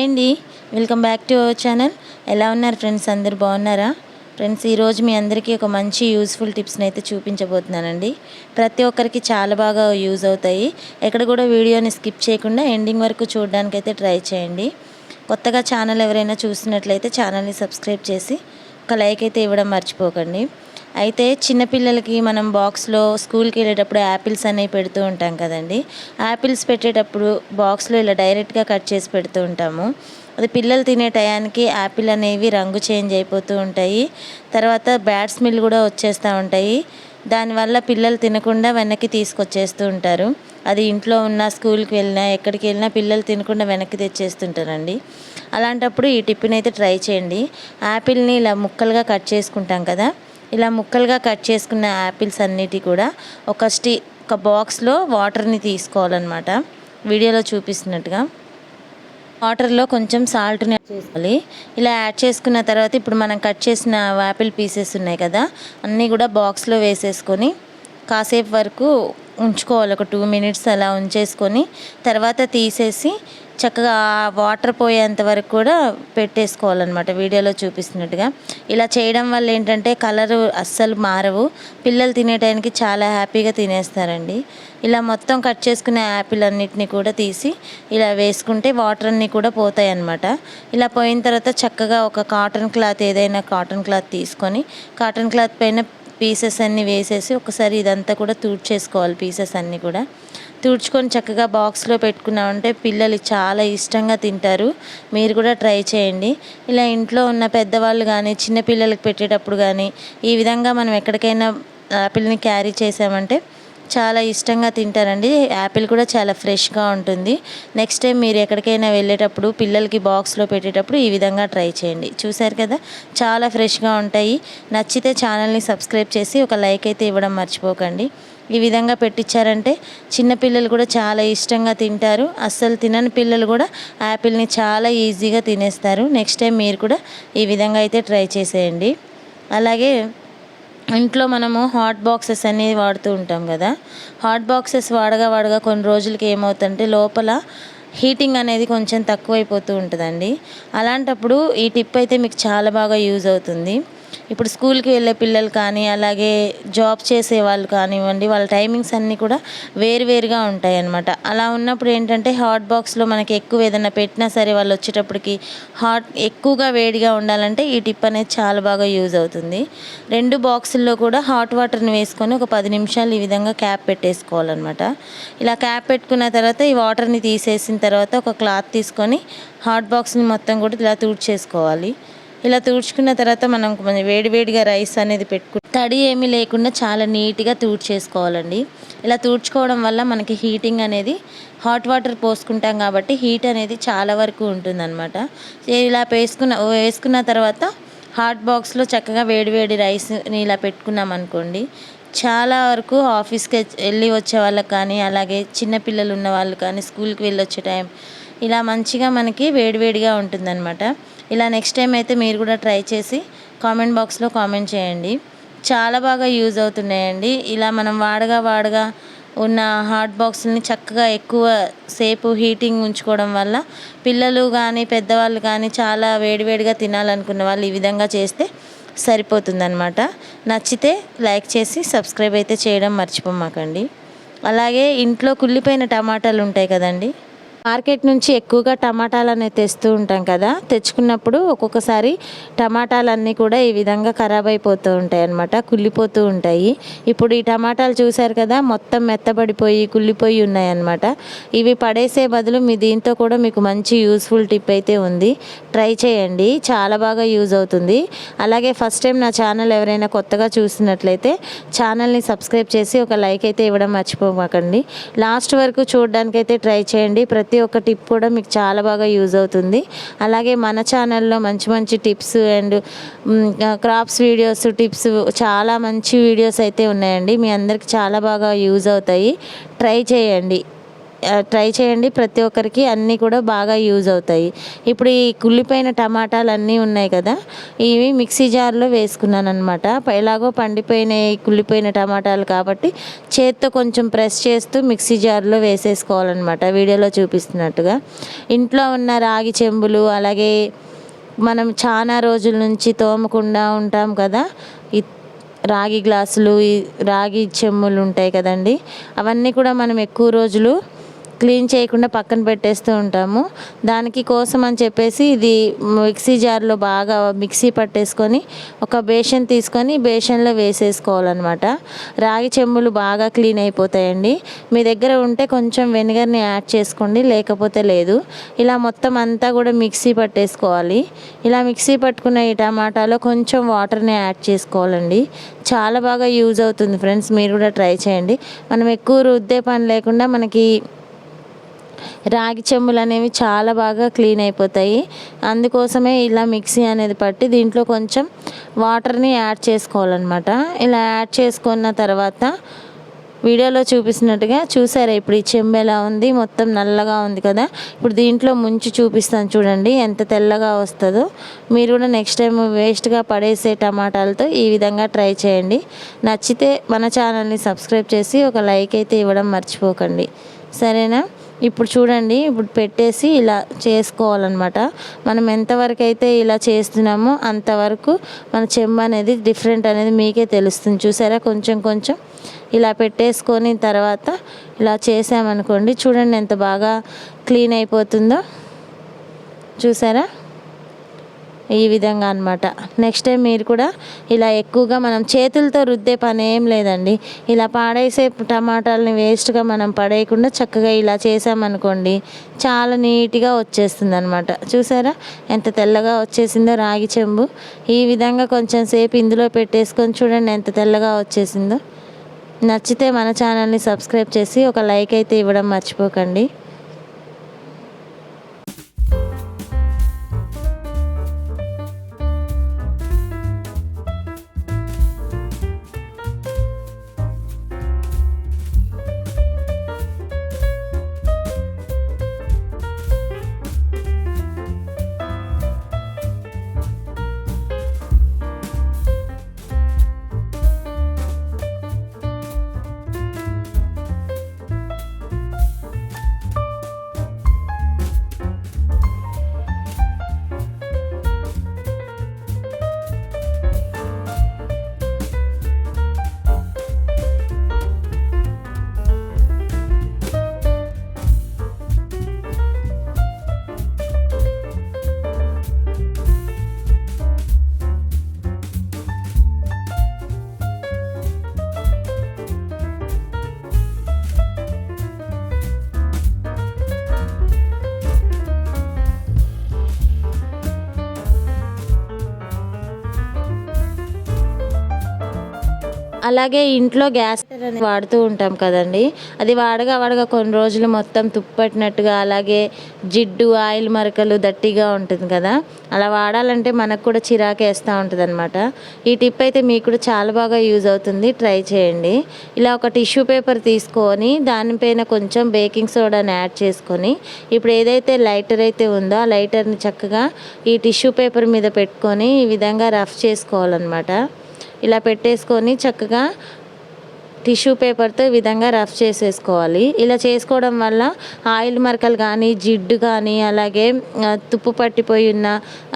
Hi అండి. Welcome back to our channel ఎలా ఉన్నారు ఫ్రెండ్స్ అందరు బాగున్నారా? ఫ్రెండ్స్ ఈరోజు మీ అందరికీ ఒక మంచి యూస్ఫుల్ టిప్స్ని అయితే చూపించబోతున్నానండి. ప్రతి ఒక్కరికి చాలా బాగా యూజ్ అవుతాయి. ఎక్కడ కూడా వీడియోని స్కిప్ చేయకుండా ఎండింగ్ వరకు చూడడానికి అయితే ట్రై చేయండి. కొత్తగా ఛానల్ ఎవరైనా చూస్తున్నట్లయితే ఛానల్ని సబ్స్క్రైబ్ చేసి ఒక లైక్ అయితే ఇవ్వడం మర్చిపోకండి. అయితే చిన్నపిల్లలకి మనం బాక్స్లో స్కూల్కి వెళ్ళేటప్పుడు యాపిల్స్ అనేవి పెడుతూ ఉంటాం కదండి. యాపిల్స్ పెట్టేటప్పుడు బాక్స్లో ఇలా డైరెక్ట్గా కట్ చేసి పెడుతూ ఉంటాము. అది పిల్లలు తినే టయానికి యాపిల్ అనేవి రంగు చేంజ్ అయిపోతూ ఉంటాయి. తర్వాత బ్యాడ్ స్మెల్ కూడా వచ్చేస్తూ ఉంటాయి. దానివల్ల పిల్లలు తినకుండా వెనక్కి తీసుకొచ్చేస్తూ ఉంటారు. అది ఇంట్లో ఉన్న స్కూల్కి వెళ్ళినా ఎక్కడికి వెళ్ళినా పిల్లలు తినకుండా వెనక్కి తెచ్చేస్తుంటారండి. అలాంటప్పుడు ఈ టిఫిన్ అయితే ట్రై చేయండి. యాపిల్ని ఇలా ముక్కలుగా కట్ చేసుకుంటాం కదా ఇలా ముక్కలుగా కట్ చేసుకున్న యాపిల్స్ అన్నిటి కూడా ఒక స్టీ ఒక బాక్స్లో వాటర్ని తీసుకోవాలన్నమాట. వీడియోలో చూపిస్తున్నట్టుగా. వాటర్లో కొంచెం సాల్ట్ని యాడ్ చేసుకోవాలి. ఇలా యాడ్ చేసుకున్న తర్వాత ఇప్పుడు మనం కట్ చేసిన యాపిల్ పీసెస్ ఉన్నాయి కదా అన్నీ కూడా బాక్స్లో వేసేసుకొని కాసేపు వరకు ఉంచుకోవాలి. ఒక టూ మినిట్స్ అలా ఉంచేసుకొని తర్వాత తీసేసి చక్కగా వాటర్ పోయేంత వరకు కూడా పెట్టేసుకోవాలన్నమాట. వీడియోలో చూపిస్తున్నట్టుగా. ఇలా చేయడం వల్ల ఏంటంటే కలరు అస్సలు మారవు. పిల్లలు తినే టైంకి చాలా హ్యాపీగా తినేస్తారండి. ఇలా మొత్తం కట్ చేసుకునే యాపిల్ అన్నిటిని కూడా తీసి ఇలా వేసుకుంటే వాటర్ అన్నీ కూడా పోతాయి అన్నమాట ఇలా పోయిన తర్వాత చక్కగా ఒక కాటన్ క్లాత్ ఏదైనా కాటన్ క్లాత్ తీసుకొని కాటన్ క్లాత్ పైన పీసెస్ అన్నీ వేసేసి ఒకసారి ఇదంతా కూడా తూడ్చేసుకోవాలి పీసెస్ అన్నీ కూడా. తుడుచుకొని చక్కగా బాక్స్లో పెట్టుకున్నామంటే పిల్లలు చాలా ఇష్టంగా తింటారు. మీరు కూడా ట్రై చేయండి. ఇలా ఇంట్లో ఉన్న పెద్దవాళ్ళు కానీ చిన్నపిల్లలకి పెట్టేటప్పుడు కానీ ఈ విధంగా మనం ఎక్కడికైనా యాపిల్ని క్యారీ చేసామంటే చాలా ఇష్టంగా తింటారండి. యాపిల్ కూడా చాలా ఫ్రెష్గా ఉంటుంది. నెక్స్ట్ టైం మీరు ఎక్కడికైనా వెళ్ళేటప్పుడు పిల్లలకి బాక్స్లో పెట్టేటప్పుడు ఈ విధంగా ట్రై చేయండి. చూశారు కదా? చాలా ఫ్రెష్గా ఉంటాయి. నచ్చితే ఛానల్ని సబ్స్క్రైబ్ చేసి ఒక లైక్ అయితే ఇవ్వడం మర్చిపోకండి. ఈ విధంగా పెట్టించారంటే చిన్నపిల్లలు కూడా చాలా ఇష్టంగా తింటారు. అస్సలు తినని పిల్లలు కూడా యాపిల్ని చాలా ఈజీగా తినేస్తారు. నెక్స్ట్ టైం మీరు కూడా ఈ విధంగా అయితే ట్రై చేసేయండి. అలాగే ఇంట్లో మనము హాట్ బాక్సెస్ అనేది వాడుతూ ఉంటాం కదా. హాట్ బాక్సెస్ వాడగా వాడగా కొన్ని రోజులకి ఏమవుతుందంటే లోపల హీటింగ్ అనేది కొంచెం తక్కువైపోతూ ఉంటుందండి. అలాంటప్పుడు ఈ టిప్ అయితే మీకు చాలా బాగా యూజ్ అవుతుంది. ఇప్పుడు స్కూల్కి వెళ్ళే పిల్లలు కానీ అలాగే జాబ్ చేసే వాళ్ళు కానివ్వండి వాళ్ళ టైమింగ్స్ అన్నీ కూడా వేరువేరుగా ఉంటాయి అన్నమాట అలా ఉన్నప్పుడు ఏంటంటే హాట్ బాక్స్లో మనకి ఎక్కువ ఏదైనా పెట్టినా సరే వాళ్ళు వచ్చేటప్పటికి హాట్ ఎక్కువగా వేడిగా ఉండాలంటే ఈ టిప్ అనేది చాలా బాగా యూజ్ అవుతుంది. రెండు బాక్సుల్లో కూడా హాట్ వాటర్ని వేసుకొని ఒక పది నిమిషాలు ఈ విధంగా క్యాప్ పెట్టేసుకోవాలన్నమాట. ఇలా క్యాప్ పెట్టుకున్న తర్వాత ఈ వాటర్ని తీసేసిన తర్వాత ఒక క్లాత్ తీసుకొని హాట్ బాక్స్ని మొత్తం కూడా ఇలా తుడిచేసుకోవాలి. ఇలా తుడుచుకున్న తర్వాత మనం కొంచెం వేడివేడిగా రైస్ అనేది పెట్టుకు తడి ఏమీ లేకుండా చాలా నీట్గా తుడిచేసుకోవాలండి. ఇలా తుడుచుకోవడం వల్ల మనకి హీటింగ్ అనేది హాట్ వాటర్ పోసుకుంటాం కాబట్టి హీట్ అనేది చాలా వరకు ఉంటుందన్నమాట. ఇలా వేసుకున్న వేసుకున్న తర్వాత హాట్ బాక్స్లో చక్కగా వేడివేడి రైస్ని ఇలా పెట్టుకున్నాం అనుకోండి. చాలా వరకు ఆఫీస్కి వెళ్ళి వచ్చే వాళ్ళకి కానీ అలాగే చిన్నపిల్లలు ఉన్న వాళ్ళు కానీ స్కూల్కి వెళ్ళి వచ్చే టైం ఇలా మంచిగా మనకి వేడివేడిగా ఉంటుందన్నమాట. ఇలా నెక్స్ట్ టైం అయితే మీరు కూడా ట్రై చేసి కామెంట్ బాక్స్లో కామెంట్ చేయండి. చాలా బాగా యూజ్ అవుతున్నాయండి. ఇలా మనం వాడగా వాడగా ఉన్న హాట్ బాక్స్ని చక్కగా ఎక్కువ సేపు హీటింగ్ ఉంచుకోవడం వల్ల పిల్లలు కానీ పెద్దవాళ్ళు కానీ చాలా వేడివేడిగా తినాలనుకున్న వాళ్ళు ఈ విధంగా చేస్తే సరిపోతుందన్నమాట. నచ్చితే లైక్ చేసి సబ్స్క్రైబ్ అయితే చేయడం మర్చిపోమాకండి. అలాగే ఇంట్లో కుళ్ళిపోయిన టమాటాలు ఉంటాయి కదండి. మార్కెట్ నుంచి ఎక్కువగా టమాటాలు అనేది తెస్తూ ఉంటాం కదా తెచ్చుకున్నప్పుడు ఒక్కొక్కసారి టమాటాలన్నీ కూడా ఈ విధంగా ఖరాబ్ అయిపోతూ ఉంటాయి అన్నమాట కుళ్ళిపోతూ ఉంటాయి. ఇప్పుడు ఈ టమాటాలు చూశారు కదా మొత్తం మెత్తబడిపోయి కుళ్ళిపోయి ఉన్నాయి అన్నమాట. ఇవి పడేసే బదులు మీ దీంతో కూడా మీకు మంచి యూస్ఫుల్ టిప్ అయితే ఉంది. ట్రై చేయండి చాలా బాగా యూజ్ అవుతుంది. అలాగే ఫస్ట్ టైం నా ఛానల్ ఎవరైనా కొత్తగా చూసినట్లయితే ఛానల్ని సబ్స్క్రైబ్ చేసి ఒక లైక్ అయితే ఇవ్వడం మర్చిపోమాకండి. లాస్ట్ వరకు చూడడానికైతే ట్రై చేయండి. ప్రతి ప్రతి ఒక్క టిప్ కూడా మీకు చాలా బాగా యూజ్ అవుతుంది. అలాగే మన ఛానల్లో మంచి మంచి tips and crafts videos tips చాలా మంచి వీడియోస్ అయితే ఉన్నాయండి. మీ అందరికి చాలా బాగా యూజ్ అవుతాయి. ట్రై చేయండి. ట్రై చేయండి. ప్రతి ఒక్కరికి అన్నీ కూడా బాగా యూజ్ అవుతాయి. ఇప్పుడు ఈ కుళ్ళిపోయిన టమాటాలు అన్నీ ఉన్నాయి కదా ఇవి మిక్సీ జార్లో వేసుకున్నాను అనమాట ఎలాగో పండిపోయిన కుళ్ళిపోయిన టమాటాలు కాబట్టి చేత్తో కొంచెం ప్రెస్ చేస్తూ మిక్సీ జార్లో వేసేసుకోవాలన్నమాట. వీడియోలో చూపిస్తున్నట్టుగా. ఇంట్లో ఉన్న రాగి చెంబులు అలాగే మనం చాలా రోజుల నుంచి తోమకుండా ఉంటాం కదా రాగి గ్లాసులు రాగి చెమ్ములు ఉంటాయి కదండి. అవన్నీ కూడా మనం ఎక్కువ రోజులు క్లీన్ చేయకుండా పక్కన పెట్టేస్తూ ఉంటాము. దానికి కోసం అని చెప్పేసి ఇది మిక్సీ జార్లో బాగా మిక్సీ పట్టేసుకొని ఒక బేషన్ తీసుకొని బేషన్లో వేసేసుకోవాలన్నమాట. రాగి చెంబులు బాగా క్లీన్ అయిపోతాయండి. మీ దగ్గర ఉంటే కొంచెం వెనిగర్ని యాడ్ చేసుకోండి లేకపోతే లేదు. ఇలా మొత్తం అంతా కూడా మిక్సీ పట్టేసుకోవాలి. ఇలా మిక్సీ పట్టుకున్న ఈ టమాటాలో కొంచెం వాటర్ని యాడ్ చేసుకోవాలండి. చాలా బాగా యూజ్ అవుతుంది ఫ్రెండ్స్ మీరు కూడా ట్రై చేయండి. మనం ఎక్కువ రుద్దే పని లేకుండా మనకి రాగి చెంబులు అనేవి చాలా బాగా క్లీన్ అయిపోతాయి. అందుకోసమే ఇలా మిక్సీ అనేది పట్టి దీంట్లో కొంచెం వాటర్ని యాడ్ చేసుకోవాలన్నమాట. ఇలా యాడ్ చేసుకున్న తర్వాత వీడియోలో చూపిస్తున్నట్టుగా చూసారా ఇప్పుడు ఈ చెంబు ఎలా ఉంది? మొత్తం నల్లగా ఉంది కదా. ఇప్పుడు దీంట్లో ముంచి చూపిస్తాను చూడండి ఎంత తెల్లగా వస్తుందో. మీరు కూడా నెక్స్ట్ టైం వేస్ట్గా పడేసే టమాటాలతో ఈ విధంగా ట్రై చేయండి. నచ్చితే మన ఛానల్ని సబ్స్క్రైబ్ చేసి ఒక లైక్ అయితే ఇవ్వడం మర్చిపోకండి. సరేనా? ఇప్పుడు చూడండి ఇప్పుడు పెట్టేసి ఇలా చేసుకోవాలన్నమాట. మనం ఎంతవరకు అయితే ఇలా చేస్తున్నామో అంతవరకు మన చెమ్మ అనేది డిఫరెంట్ అనేది మీకే తెలుస్తుంది. చూసారా? కొంచెం కొంచెం ఇలా పెట్టేసుకొని తర్వాత ఇలా చేసామనుకోండి చూడండి ఎంత బాగా క్లీన్ అయిపోతుందో. చూసారా? ఈ విధంగా అనమాట నెక్స్ట్ టైం మీరు కూడా ఇలా ఎక్కువగా మనం చేతులతో రుద్దే పని ఏం లేదండి. ఇలా పాడేసే టమాటాలని వేస్ట్గా మనం పడేయకుండా చక్కగా ఇలా చేసామనుకోండి చాలా నీట్గా వచ్చేస్తుంది అనమాట చూసారా? ఎంత తెల్లగా వచ్చేసిందో రాగి చెంబు. ఈ విధంగా కొంచెం సేపు ఇందులో పెట్టేసుకొని చూడండి ఎంత తెల్లగా వచ్చేసిందో. నచ్చితే మన ఛానల్ని సబ్స్క్రైబ్ చేసి ఒక లైక్ అయితే ఇవ్వడం మర్చిపోకండి. అలాగే ఇంట్లో గ్యాస్ అనేది వాడుతూ ఉంటాం కదండి. అది వాడగా వాడగా కొన్ని రోజులు మొత్తం తుప్పట్టినట్టుగా అలాగే జిడ్డు ఆయిల్ మరకలు దట్టిగా ఉంటుంది కదా. అలా వాడాలంటే మనకు కూడా చిరాకు వేస్తూ ఉంటుంది అనమాట ఈ టిప్ అయితే మీకు కూడా చాలా బాగా యూజ్ అవుతుంది. ట్రై చేయండి. ఇలా ఒక టిష్యూ పేపర్ తీసుకొని దానిపైన కొంచెం బేకింగ్ సోడాని యాడ్ చేసుకొని ఇప్పుడు ఏదైతే లైటర్ అయితే ఉందో ఆ లైటర్ని చక్కగా ఈ టిష్యూ పేపర్ మీద పెట్టుకొని ఈ విధంగా రఫ్ చేసుకోవాలన్నమాట. ఇలా పెట్టేసుకొని చక్కగా టిష్యూ పేపర్తో ఈ విధంగా రఫ్ చేసేసుకోవాలి. ఇలా చేసుకోవడం వల్ల ఆయిల్ మరకలు కానీ జిడ్డు కానీ అలాగే తుప్పు పట్టిపోయి ఉన్న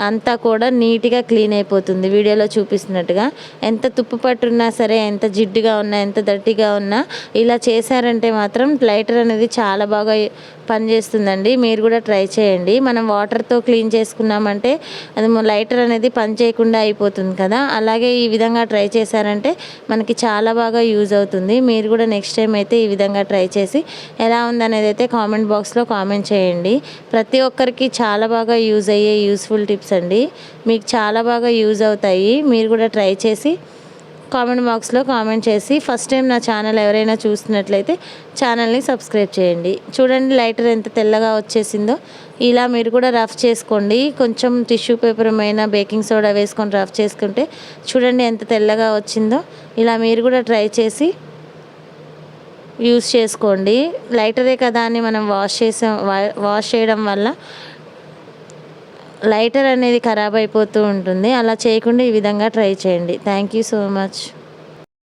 అంతా కూడా నీట్గా క్లీన్ అయిపోతుంది. వీడియోలో చూపిస్తున్నట్టుగా ఎంత తుప్పు పట్టున్నా సరే ఎంత జిడ్డుగా ఉన్నా ఎంత దట్టిగా ఉన్నా ఇలా చేశారంటే మాత్రం లైటర్ అనేది చాలా బాగా పనిచేస్తుందండి మీరు కూడా ట్రై చేయండి. మనం వాటర్తో క్లీన్ చేసుకున్నామంటే అది లైటర్ అనేది పని చేయకుండా అయిపోతుంది కదా. అలాగే ఈ విధంగా ట్రై చేశారంటే మనకి చాలా బాగా యూజ్ అవుతుంది. మీరు కూడా నెక్స్ట్ టైం అయితే ఈ విధంగా ట్రై చేసి ఎలా ఉందనేది అయితే కామెంట్ బాక్స్లో కామెంట్ చేయండి. ప్రతి ఒక్కరికి చాలా బాగా యూజ్ అయ్యే యూస్ఫుల్ టిప్స్ అండి. మీకు చాలా బాగా యూజ్ అవుతాయి. మీరు కూడా ట్రై చేసి కామెంట్ బాక్స్లో కామెంట్ చేసి ఫస్ట్ టైం నా ఛానల్ ఎవరైనా చూస్తున్నట్లయితే ఛానల్ని సబ్స్క్రైబ్ చేయండి. చూడండి లైటర్ ఎంత తెల్లగా వచ్చేసిందో. ఇలా మీరు కూడా రఫ్ చేసుకోండి. కొంచెం టిష్యూ పేపర్ పైన బేకింగ్ సోడా వేసుకొని రఫ్ చేసుకుంటే చూడండి ఎంత తెల్లగా వచ్చిందో. ఇలా మీరు కూడా ట్రై చేసి యూస్ చేసుకోండి. లైటరే కదా అని మనం వాష్ చేసాం వాష్ చేయడం వల్ల లైటర్ అనేది ఖరాబ్ అయిపోతూ ఉంటుంది. అలా చేయకుండా ఈ విధంగా ట్రై చేయండి. Thank you so much